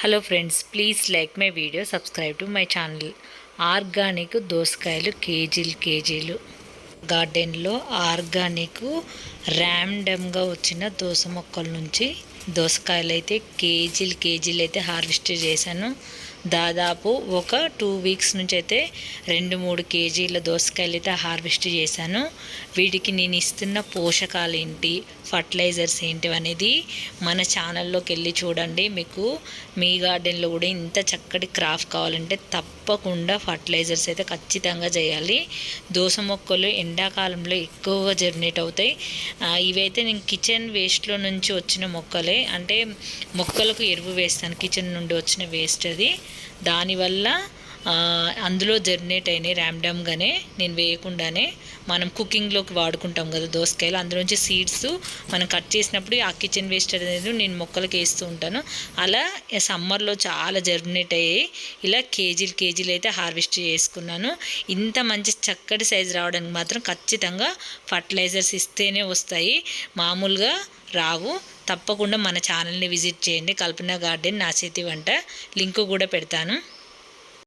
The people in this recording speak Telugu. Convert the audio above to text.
Hello friends please like my video subscribe to my channel organic దోసకాయలు కేజీలు కేజీలు. గార్డెన్లో ఆర్గానిక్ ర్యాండమ్గా వచ్చిన దోస మొక్కల నుంచి దోసకాయలు అయితే కేజీలు కేజీలు అయితే హార్వెస్ట్ చేశాను. దాదాపు ఒక టూ వీక్స్ నుంచి అయితే రెండు మూడు కేజీల దోసకాయలు అయితే హార్వెస్ట్ చేశాను. వీటికి నేను ఇస్తున్న పోషకాలు ఏంటి ఫర్టిలైజర్స్ ఏంటి అనేది మన ఛానల్లోకి వెళ్ళి చూడండి. మీకు మీ గార్డెన్లో కూడా ఇంత చక్కటి క్రాఫ్ట్ కావాలంటే తప్పకుండా ఫర్టిలైజర్స్ అయితే ఖచ్చితంగా చేయాలి. దోస మొక్కలు ఎండాకాలంలో ఎక్కువగా జర్నేట్ అవుతాయి. ఇవైతే నేను కిచెన్ వేస్ట్లో నుంచి వచ్చిన మొక్కలే. అంటే మొక్కలకు ఎరువు వేస్తాను కిచెన్ నుండి వచ్చిన వేస్ట్ అది. దానివల్ల అందులో జర్నేట్ అయినాయి ర్యాండమ్గానే నేను వేయకుండానే. మనం కుకింగ్లోకి వాడుకుంటాం కదా దోసకాయలు అందులోంచి సీడ్స్ మనం కట్ చేసినప్పుడు ఆ కిచెన్ వేస్ట్ అనేది నేను మొక్కలకి వేస్తూ ఉంటాను. అలా సమ్మర్లో చాలా జర్నేట్ అయ్యాయి ఇలా కేజీలు కేజీలు అయితే హార్వెస్ట్ చేసుకున్నాను. ఇంత మంచి చక్కటి సైజు రావడానికి మాత్రం ఖచ్చితంగా ఫర్టిలైజర్స్ ఇస్తేనే వస్తాయి. మామూలుగా రావు. తప్పకుండా మన ఛానల్ని విజిట్ చేయండి. కల్పన గార్డెన్ నా చేతి వంట లింక్ కూడా పెడతాను.